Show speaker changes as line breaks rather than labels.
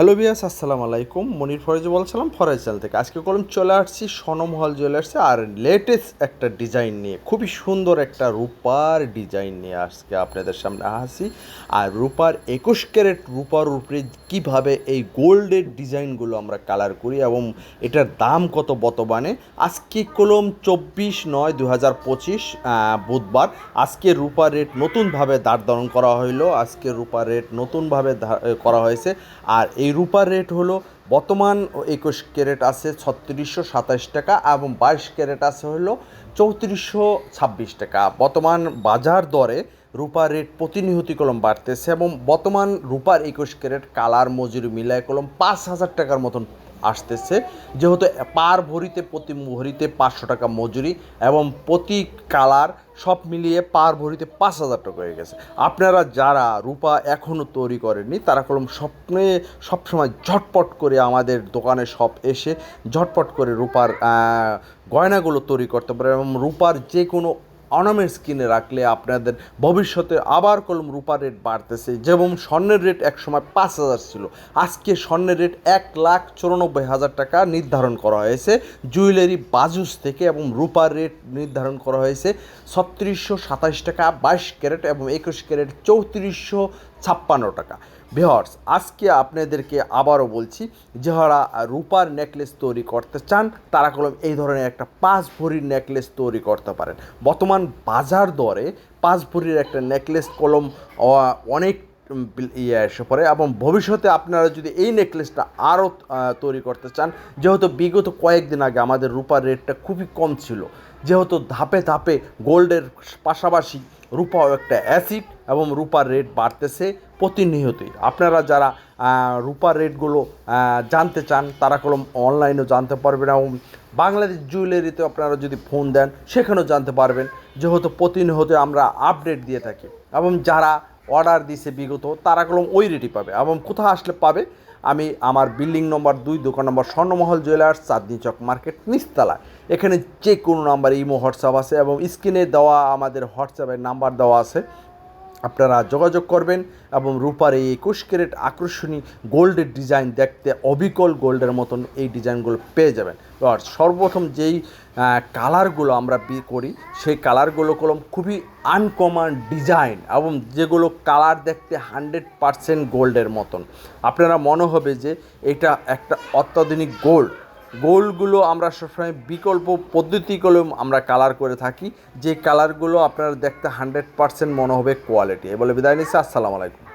Hello viewers আসসালামু আলাইকুম। মনির ফরেজ বলছিলাম, ফরেজ চ্যানেল থেকে। আজকে কলম চলে আসছি সনম সনমহল জুয়েলার্সে আর লেটেস্ট একটা ডিজাইন নিয়ে, খুবই সুন্দর একটা রূপার ডিজাইন নিয়ে আজকে আপনাদের সামনে আসি আর রূপার একুশ ক্যারেট রূপার উপরে কীভাবে এই গোল্ডের ডিজাইনগুলো আমরা কালার করি এবং এটার দাম কত বর্তমানে? আজকে কলম চব্বিশ নয় দু হাজার পঁচিশ বুধবার। আজকে রূপার রেট নতুনভাবে দাঁড় করা হইল। আজকে রূপার রেট নতুনভাবে করা হয়েছে। আর এই রূপার রেট হলো বর্তমান একুশ ক্যারেট আছে ছত্রিশশো সাতাশ টাকা এবং বাইশ ক্যারেট আছে হলো চৌত্রিশশো ছাব্বিশ টাকা। বর্তমান বাজার দরে রূপার রেট প্রতিনিয়তি কলম বাড়তেছে এবং বর্তমান রূপার একুশ ক্যারেট কালার মজুরি মিলায় কলম পাঁচ হাজার টাকার মতন আসতেছে। যেহেতু পার ভরিতে প্রতি ভরিতে পাঁচশো টাকা মজুরি এবং প্রতি কালার সব মিলিয়ে পার ভরিতে পাঁচ হাজার টাকা হয়ে গেছে। আপনারা যারা রূপা এখনও তৈরি করেননি, তারা কলম স্বপ্নে সবসময় ঝটপট করে আমাদের দোকানে সব এসে ঝটপট করে রূপার গয়নাগুলো তৈরি করতে পারে এবং রূপার যে কোনো অর্নামেন্টস কিনে রাখলে আপনাদের ভবিষ্যতে আবার কলম রূপার রেট বাড়তেছে। যেমন স্বর্ণের রেট এক সময় পাঁচ হাজার ছিল। আজকে স্বর্ণের রেট এক লাখ চুরানব্বই হাজার টাকা নির্ধারণ করা হয়েছে। জুয়েলারি বাজুস থেকে এবং রূপার রেট নির্ধারণ করা হয়েছে ছত্রিশশো সাতাশ টাকা, বাইশ ক্যারেট এবং একুশ ক্যারেট চৌত্রিশশো ছাপ্পান্ন টাকা। ভিহর্স আজকে আপনাদেরকে আবারও বলছি যারা রূপার নেকলেস তৈরি করতে চান, তারা কলম এই ধরনের একটা পাঁচ ভরির নেকলেস তৈরি করতে পারেন। বর্তমান বাজার দরে পাঁচ ভরির একটা নেকলেস কলম অনেক ইয়ে এসে পড়ে এবং ভবিষ্যতে আপনারা যদি এই নেকলেসটা আরও তৈরি করতে চান, যেহেতু বিগত কয়েকদিন আগে আমাদের রূপার রেটটা খুবই কম ছিল, যেহেতু ধাপে ধাপে গোল্ডের পাশাপাশি রূপাও একটা অ্যাসিড এবং রূপার রেট বাড়তেছে প্রতিনিয়তই। আপনারা যারা রূপার রেটগুলো জানতে চান, তারা কলম অনলাইনেও জানতে পারবেন এবং বাংলাদেশ জুয়েলারিতে আপনারা যদি ফোন দেন, সেখানেও জানতে পারবেন যেহেতু প্রতিনিয়ত আমরা আপডেট দিয়ে থাকি। এবং যারা অর্ডার দিছে বিগত, তারা কলম ওই রেটই পাবে এবং কোথাও আসলে পাবে? আমি আমার বিল্ডিং নম্বর দুই, দোকান নম্বর স্বর্ণমহল জুয়েলার্স চাঁদনি চক মার্কেট নিস্তালা এখানে যে কোনো নাম্বার ইমো হোয়াটসঅ্যাপ আছে এবং স্ক্রিনে দেওয়া আমাদের হোয়াটসঅ্যাপের নাম্বার দেওয়া আছে। আপনারা যোগাযোগ করবেন এবং রূপার এই একুশ ক্যারেট আকর্ষণীয় গোল্ডের ডিজাইন দেখতে অবিকল গোল্ডের মতন এই ডিজাইনগুলো পেয়ে যাবেন। আর সর্বপ্রথম যেই কালারগুলো আমরা করি, সেই কালারগুলো কলম খুবই আনকমন ডিজাইন এবং যেগুলো কালার দেখতে হান্ড্রেড পারসেন্ট গোল্ডের মতন। আপনারা মনে হবে যে এটা একটা অত্যাধুনিক গোল্ড গোলগুলো আমরা সবসময় বিকল্প পদ্ধতিগুলো আমরা কালার করে থাকি। যে কালারগুলো আপনারা দেখতে হান্ড্রেড পার্সেন্ট মনে হবে কোয়ালিটি এ বলে বিদায় নিচ্ছি, আসসালামু আলাইকুম।